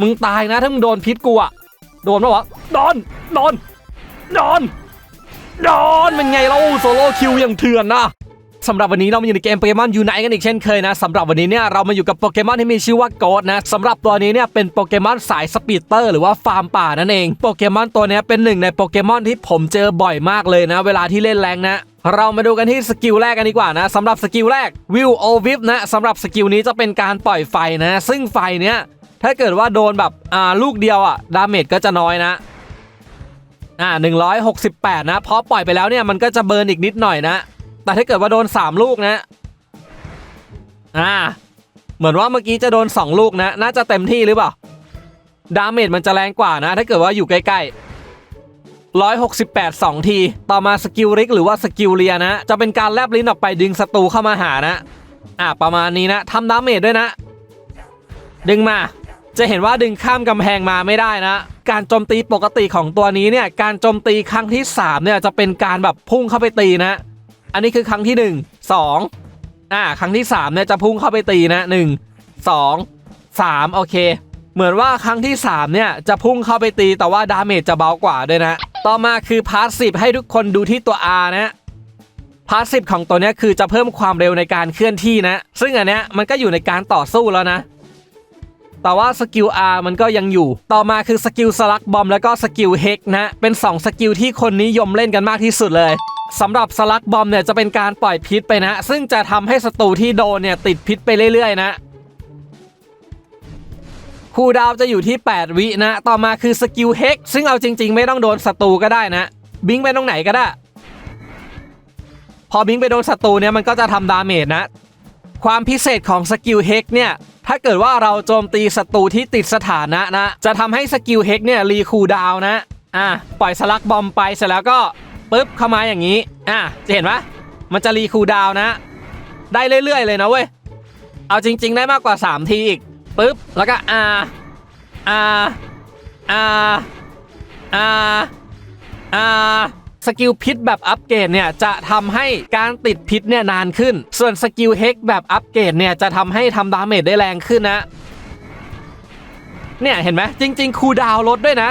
มึงตายนะถ้ามึงโดนพิษกูอะโดนปะวะโดนโดนโดนโดนเป็นไงเราโซโล่คิวอย่างเถื่อนนะสำหรับวันนี้เรามาอยู่ในเกมโปเกมอนยูไนกันอีกเช่นเคยนะสำหรับวันนี้เนี่ยเรามาอยู่กับโปเกมอนที่มีชื่อว่าโกดนะสำหรับตัวนี้เนี่ยเป็นโปเกมอนสายสปีดเตอร์หรือว่าฟาร์มป่านั่นเองโปเกมอนตัวนี้เป็นหนึ่งในโปเกมอนที่ผมเจอบ่อยมากเลยนะ เวลาที่เล่นแรงนะเรามาดูกันที่สกิลแรกกันดีกว่านะสำหรับสกิลแรกวิวโอวิฟนะสำหรับสกิลนี้จะเป็นการปล่อยไฟนะ ซึ่งไฟเนี้ย ถ้าเกิดว่าโดนแบบอ่าลูกเดียวอะดาเมจก็จะน้อยนะอ่า168 นะเพราะปล่อยไปแล้วเนี่ยมันก็จะเบิร์นอีกนิดหน่อยนะ แต่ถ้าเกิดว่าโดน 3 ลูกนะอ่าเหมือนว่าเมื่อกี้จะโดน 2 ลูกนะ น่าจะเต็มที่หรือเปล่าดาเมจมันจะแรงกว่านะ ถ้าเกิดว่าอยู่ใกล้ๆ 168 2 ที ต่อมาสกิลริกหรือว่าสกิลเลียนะ จะเป็นการแลบลิ้นออกไปดึงศัตรูเข้ามาหานะ อ่าประมาณนี้นะทำดาเมจด้วยนะ ดึงมา จะเห็นว่าดึงข้ามกำแพงมาไม่ได้นะ การโจมตีปกติของตัวนี้เนี่ย การโจมตีครั้งที่ 3 เนี่ยจะเป็นการแบบพุ่งเข้าไปตีนะ อันนี้คือครั้งที่ 1 2อ่าครั้งที่3เนี่ยจะพุ่งเข้าไปตีนะ1 2 3โอเค เหมือนว่าครั้งที่ 3 เนี่ยจะพุ่งเข้าไปตีแต่ว่าดาเมจจะเบากว่าด้วยนะ ต่อมาคือพาสซีฟให้ทุกคนดูที่ตัว R นะพาสซีฟของตัวนี้คือจะเพิ่มความเร็วในการเคลื่อนที่นะ ซึ่งอันเนี้ยมันก็อยู่ในการต่อสู้แล้วนะ แต่ว่าสกิล R มันก็ยังอยู่ ต่อมาคือสกิลสลักบอมแล้วก็สกิลเฮกนะเป็น2สกิลที่คนนิยมเล่นกันมากที่สุดเลยสำหรับสลักบอมเนี่ยจะเป็นการปล่อยพิษไปนะ ซึ่งจะทำให้ศัตรูที่โดนเนี่ยติดพิษไปเรื่อยๆนะคูดาวจะอยู่ที่ 8 วินะ ต่อมาคือสกิลเฮกซึ่งเอาจริง ๆ ไม่ต้องโดนศัตรูก็ได้นะ บิงไปตรงไหนก็ได้ พอบิงไปโดนศัตรูเนี่ยมันก็จะทำดาเมจนะ ความพิเศษของสกิลเฮกเนี่ย ถ้าเกิดว่าเราโจมตีศัตรูที่ติดสถานะนะ จะทำให้สกิลเฮกเนี่ยรีคูดาวนะ อะปล่อยสลักบอมไปเสร็จแล้วก็ปึ๊บเข้ามาอย่างนี้ อะจะเห็นปะมันจะรีคูดาวน์นะได้เรื่อย ๆ เลยนะเว้ย เอาจริง ๆ ได้มากกว่า 3 ทีอีกปึ๊บแล้วก็อ่าอ่าอ่าอ่าอ่า สกิลพิษแบบอัปเกรดเนี่ยจะทำให้การติดพิษเนี่ยนานขึ้น ส่วนสกิลเฮกแบบอัปเกรดเนี่ยจะทำให้ทำดาเมจได้แรงขึ้นนะ เนี่ยเห็นไหมจริง ๆ คูลดาวน์ลดด้วยนะ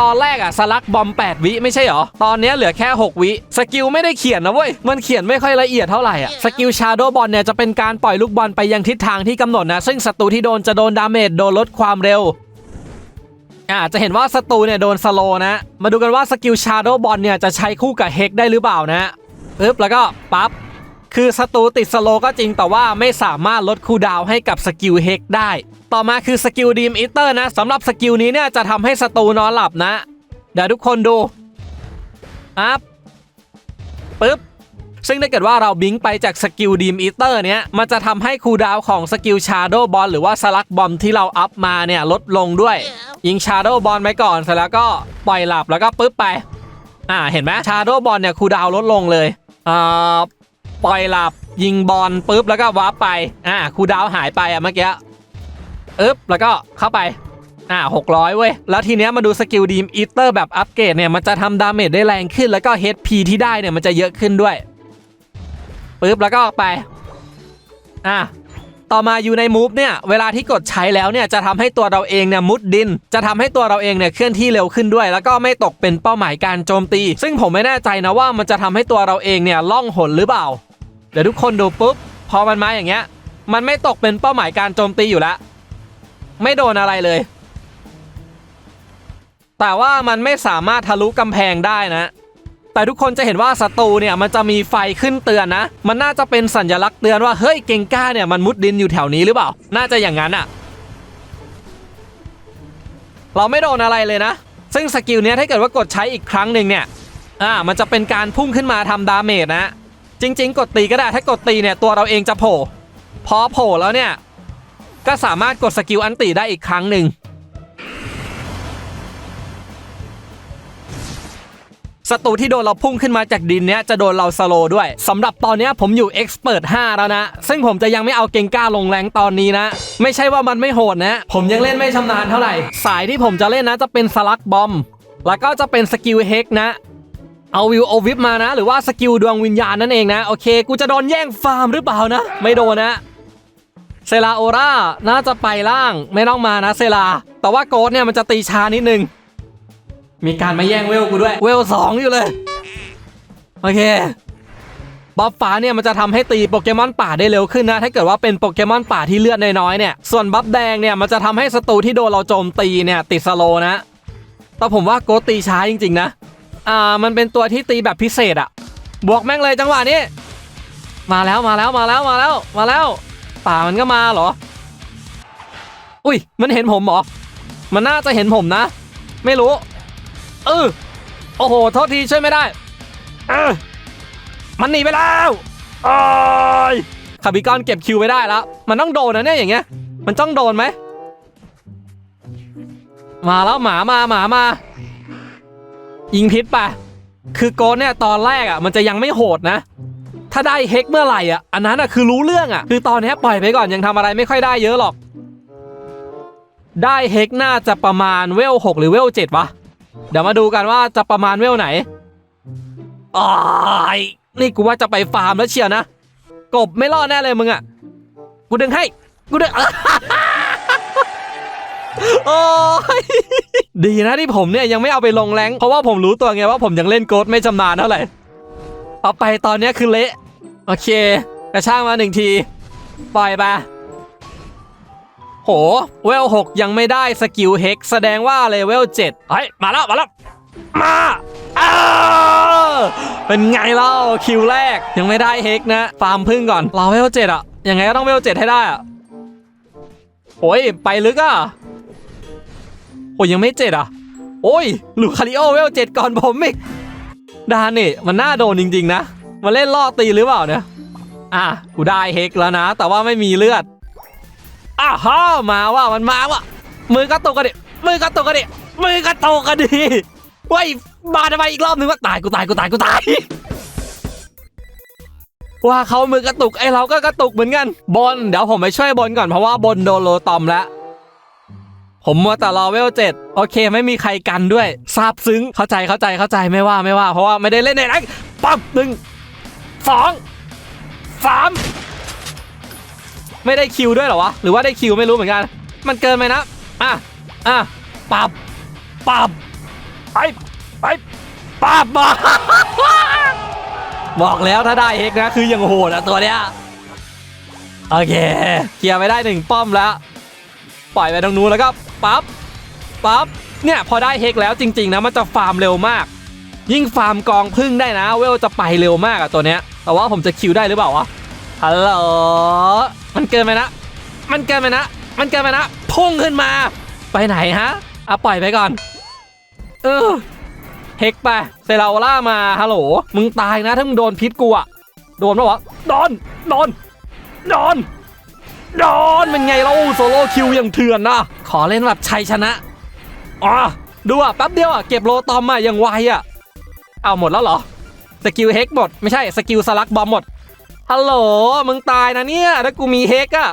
ตอนแรกอะสลักบอม 8 วิไม่ใช่หรอ ตอนเนี้ยเหลือแค่ 6 วิสกิลไม่ได้เขียนนะเว้ย มันเขียนไม่ค่อยละเอียดเท่าไหร่อะสกิลชาโดบอลเนี่ยจะเป็นการปล่อยลูกบอลไปยังทิศทางที่กำหนดนะ ซึ่งศัตรูที่โดนจะโดนดาเมจโดนลดความเร็ว อ่าจะเห็นว่าศัตรูเนี่ยโดนสโลนะ มาดูกันว่าสกิลชาโดบอลเนี่ยจะใช้คู่กับเฮกได้หรือเปล่านะปึ๊บแล้วก็ปั๊บคือศัตรูติดสโลก็จริงแต่ว่าไม่สามารถลดคูดาวให้กับสกิลเฮกได้ ต่อมาคือสกิลดีมอิเตอร์นะสำหรับสกิลนี้เนี่ยจะทำให้ศัตรูนอนหลับนะ เดี๋ยวทุกคนดูอัพปึ๊บซึ่งถ้าเกิดว่าเราบิงไปจากสกิลดีมอีเตอร์เนี้ย มันจะทำให้คูดาวของสกิลชาโดบอลหรือว่าสลักบอมที่เราอัพมาเนี่ยลดลงด้วย ยิงชาโดบอลไปก่อนเสร็จแล้วก็ปล่อยหลับแล้วก็ปึ๊บไป อ่าเห็นไหมชาโดบอลเนี่ยคูดาวลดลงเลยอ่าปล่อยหลับยิงบอลปึ๊บแล้วก็วาร์ปไปอ่าคูดาวหายไปอะเมื่อกี้อึ๊บแล้วก็เข้าไปอ่า600เว้ย แล้วทีเนี้ยมาดูสกิลดีมอีเตอร์แบบอัปเกรดเนี่ยมันจะทำดาเมจได้แรงขึ้นแล้วก็ HP ที่ได้เนี่ยมันจะเยอะขึ้นด้วยปึ๊บแล้วก็ไป อ่า ต่อมาอยู่ในมูฟเนี่ยเวลาที่กดใช้แล้วเนี่ยจะทำให้ตัวเราเองเนี่ยมุดดิน จะทำให้ตัวเราเองเนี่ยเคลื่อนที่เร็วขึ้นด้วย แล้วก็ไม่ตกเป็นเป้าหมายการโจมตี ซึ่งผมไม่แน่ใจนะว่ามันจะทำให้ตัวเราเองเนี่ยล่องหนหรือเปล่า เดี๋ยวทุกคนดูปุ๊บพอมันมาอย่างเงี้ยมันไม่ตกเป็นเป้าหมายการโจมตีอยู่แล้ว ไม่โดนอะไรเลย แต่ว่ามันไม่สามารถทะลุกำแพงได้นะ แต่ทุกคนจะเห็นว่าศัตรูเนี่ยมันจะมีไฟขึ้นเตือนนะ มันน่าจะเป็นสัญลักษณ์เตือนว่าเฮ้ยเก่งก้าเนี่ยมันมุดดินอยู่แถวนี้หรือเปล่า น่าจะอย่างนั้นอะเราไม่โดนอะไรเลยนะ ซึ่งสกิลเนี้ยถ้าเกิดว่ากดใช้อีกครั้งหนึ่งเนี่ย อ่า มันจะเป็นการพุ่งขึ้นมาทำดาเมจนะ จริง ๆ กดตีก็ได้ ถ้ากดตีเนี่ยตัวเราเองจะโผล่ พอโผล่แล้วเนี่ย ก็สามารถกดสกิลอันติได้อีกครั้งหนึ่ง ศัตรูที่โดนเราพุ่งขึ้นมาจากดินเนี้ยจะโดนเราสโลด้วยสำหรับตอนเนี้ยผมอยู่ Expert 5แล้วนะ ซึ่งผมจะยังไม่เอาเกงก้าลงแรงตอนนี้นะ ไม่ใช่ว่ามันไม่โหดนะ ผมยังเล่นไม่ชำนาญเท่าไหร่ สายที่ผมจะเล่นนะจะเป็นสลักบอม แล้วก็จะเป็นสกิลเฮกนะเอาวิวโอวิปมานะ หรือว่าสกิลดวงวิญญาณนั่นเองนะ โอเค กูจะโดนแย่งฟาร์มหรือเปล่านะ ไม่โดนนะเซราโอราน่าจะไปล่างไม่ต้องมานะเซราแต่ว่าโกดเนี่ยมันจะตีช้านิดนึง มีการมาแย่งเวลกูด้วย เวลสองอยู่เลย โอเคบัฟฟ้าเนี่ยมันจะทำให้ตีโปเกมอนป่าได้เร็วขึ้นนะ ถ้าเกิดว่าเป็นโปเกมอนป่าที่เลือดน้อยๆเนี่ย ส่วนบัฟแดงเนี่ยมันจะทำให้ศัตรูที่โดนเราโจมตีเนี่ยติดสโลนะ แต่ผมว่าโกตีช้าจริงๆนะ อ่า มันเป็นตัวที่ตีแบบพิเศษอะบวกแม่งเลยจังหวะนี้ มาแล้วมาแล้วมาแล้วมาแล้วมาแล้ว ป่ามันก็มาเหรอ อุ้ย มันเห็นผมเหรอ มันน่าจะเห็นผมนะ ไม่รู้ อโอ้โหโทษทีช่วยไม่ได้ เออมันหนีไปแล้วโอ้ยคาบิกอนเก็บคิวไว้ได้แล้ว มันต้องโดนนะเนี่ยอย่างเงี้ย มันต้องโดนไหม มาแล้วหมามาหมามา ยิงพิษไป คือโกนเนี่ยตอนแรกอะ มันจะยังไม่โหดนะ ถ้าได้เฮกเมื่อไหร่อะ อันนั้นอะคือรู้เรื่องอะ คือตอนนี้ปล่อยไปก่อนยังทำอะไรไม่ค่อยได้เยอะหรอก ได้เฮกน่าจะประมาณเวล6หรือเวล7วะ เดี๋ยวมาดูกันว่าจะประมาณเวลไหนอ้ายนี่กูว่าจะไปฟาร์มแล้วเชียวนะ กบไม่รอดแน่เลยมึงอะ กูดึงให้ กูดึงโอ้ยดีนะที่ผมเนี่ยยังไม่เอาไปลงแรงเพราะว่าผมรู้ตัวไงว่าผมยังเล่นโกดไม่ชำนาญเท่าไหร่เอาไปตอนนี้คือเละ โอเค กระช่างมาหนึ่งที ปล่อยไป หเวล6ยังไม่ได้สกิลเฮกแสดงว่าเลเวล7เฮ้ยมาแล้วมาแล้วมาอ้าวเป็นไงเล่าคิวแรกยังไม่ได้เฮกนะ ฟาร์มพึ่งก่อนเราเวล7อะยังไงก็ต้องเวล7ให้ได้อะโอ้ยไปลึกอะโอ้ยยังไม่เจ็ดอะโอ้ยลูคาริโอเวลเจ็ดก่อนผมอีกดานี่มันน่าโดนจริง ๆ นะมาเล่นล่อตีหรือเปล่าเนี่ยอะกูได้เฮกแล้วนะ แต่ว่าไม่มีเลือด อ้าวฮ่ามาว่ามันมาว่ะมือกระตุกกันดิมือกระตุกกันดิมือกระตุกกันดิว้ยมาทำไมอีกรอบนึงว่าตายกูตายกูตายกูตายว่าเขามือกระตุกไอเราก็กระตุกเหมือนกันบนเดี๋ยวผมไปช่วยบนก่อนเพราะว่าบนโดนโลตอมแล้วผมมัวแต่รอเวลเจ็ดโอเค ไม่มีใครกันด้วยซาบซึ้งเข้าใจเข้าใจเข้าใจไม่ว่าไม่ว่า เพราะว่าไม่ได้เล่นในแรงปั๊บหนึ่งสองสาม ไม่ได้คิวด้วยเหรอวะ หรือว่าได้คิวไม่รู้เหมือนกัน มันเกินไปนะ อะ อะปับปับไปไปปับมาบอกแล้วถ้าได้เอกนะ คือยังโหดอะตัวเนี้ย โอเค เคลียร์ไปได้หนึ่งป้อมแล้ว ปล่อยไปตรงนู้นแล้วก็ปั๊บ ปั๊บ เนี่ย พอได้เฮกแล้วจริง ๆ นะ มันจะฟาร์มเร็วมาก ยิ่งฟาร์มกองพึ่งได้นะ เวลจะไปเร็วมากอะตัวเนี้ย แต่ว่าผมจะคิวได้หรือเปล่าวะ ฮัลโหล มันเกินไปนะ มันเกินไปนะ มันเกินไปนะ พุ่งขึ้นมา ไปไหนฮะเอะปล่อยไปก่อน เออเฮกไปเซราโอล่ามาฮัลโหล มึงตายนะถ้ามึงโดนพิษกูอะโดนปะวะโดนโดนโดนโดนเป็นไงเราโซโล่คิวอย่างเถื่อนนะขอเล่นแบบชัยชนะอ๋อดูอะแป๊บเดียวอะเก็บโลตอมมาอย่างไวอะเอาหมดแล้วเหรอ สกิลเฮกหมด ไม่ใช่ สกิลสลักบอมหมด ฮัลโหล มึงตายนะเนี่ย ถ้ากูมีเฮกอะ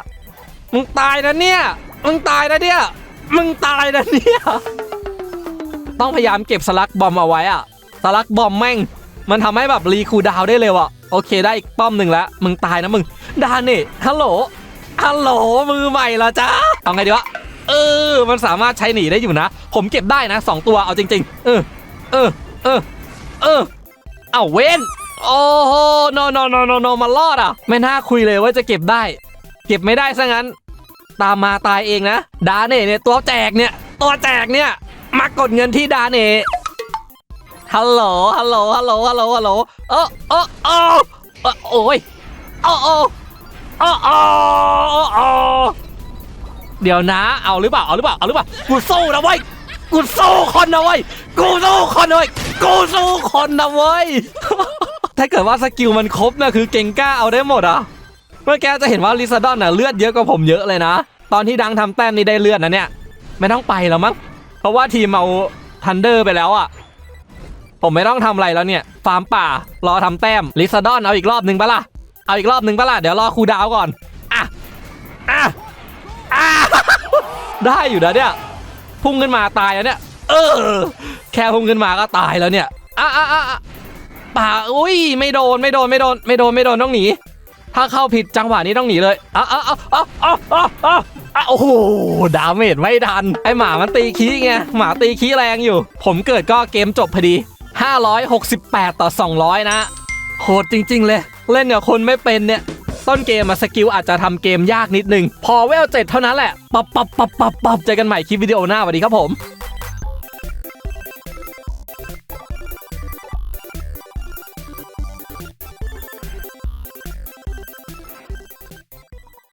มึงตายนะเนี่ย มึงตายนะเนี่ย มึงตายนะเนี่ย ต้องพยายามเก็บสลักบอมเอาไว้อะสลักบอมแม่ง มันทำให้แบบรีคูดาวได้เร็วอะโอเคได้อีกป้อมหนึ่งแล้ว มึงตายนะมึง ดาเน่ฮัลโหล ฮัลโหล มือใหม่ละจ้าเอาไงดีวะ เออ มันสามารถใช้หนีได้อยู่นะ ผมเก็บได้นะสองตัว เอาจริง ๆ เออ เออ เออ เออ เอาเว้น โอ้โหโนโนโนโนโนมันรอดอะ ไม่น่าคุยเลยว่าจะเก็บได้ เก็บไม่ได้ซะงั้น ตามมาตายเองนะ ดาเน่เนี่ยตัวแจกเนี่ย ตัวแจกเนี่ย มากดเงินที่ดาเน่ฮัลโหล ฮัลโหล ฮัลโหล ฮัลโหล ฮัลโหลเออเออเออเอโอ้ยโอ้โอ้อ๋ออ๋ออ๋อเดี๋ยวนะ เอาหรือเปล่า เอาหรือเปล่า เอาหรือเปล่า กูสู้นะเว้ย กูสู้คนนะเว้ย กูสู้คนนะเว้ย กูสู้คนนะเว้ย ถ้าเกิดว่าสกิลมันครบนะคือเก่งกล้าเอาได้หมดอะเมื่อแกจะเห็นว่าลิซาดอนน่ะเลือดเยอะกว่าผมเยอะเลยนะ ตอนที่ดังทำแต้มนี่ได้เลือดนะเนี่ย ไม่ต้องไปแล้วมั้งเพราะว่าทีมเอาทันเดอร์ไปแล้วอะ ผมไม่ต้องทำอะไรแล้วเนี่ย ฟาร์มป่ารอทำแต้มลิซาดอนเอาอีกรอบหนึ่งปะล่ะเอาอีกรอบหนึ่งปะล่ะเดี๋ยวรอครูดาวก่อนอะอะอะได้อยู่นะเนี่ยพุ่งขึ้นมาตายแล้วเนี่ย เออ แค่พุ่งขึ้นมาก็ตายแล้วเนี่ยอะอะอะอะ ป่าอุ้ยไม่โดนไม่โดนไม่โดนไม่โดนไม่โดนต้องหนี ถ้าเข้าผิดจังหวะนี้ต้องหนีเลยอ้าอ้าอ้าอ้าอ้าอ้าอ้าโอ้โหดาเมจไม่ทันไอหมามันตีขี้ไงหมาตีขี้แรงอยู่ ผมเกิดก็เกมจบพอดี 568 ต่อ 200 นะโหดจริง ๆ เลย เล่นกับคนไม่เป็นเนี่ยต้นเกมมาสกิลอาจจะทำเกมยากนิดนึง พอเวลเจ็ดเท่านั้นแหละ ปับปับปับปับปับเจอกันใหม่คลิปวิดีโอหน้าสวัสดีครับผม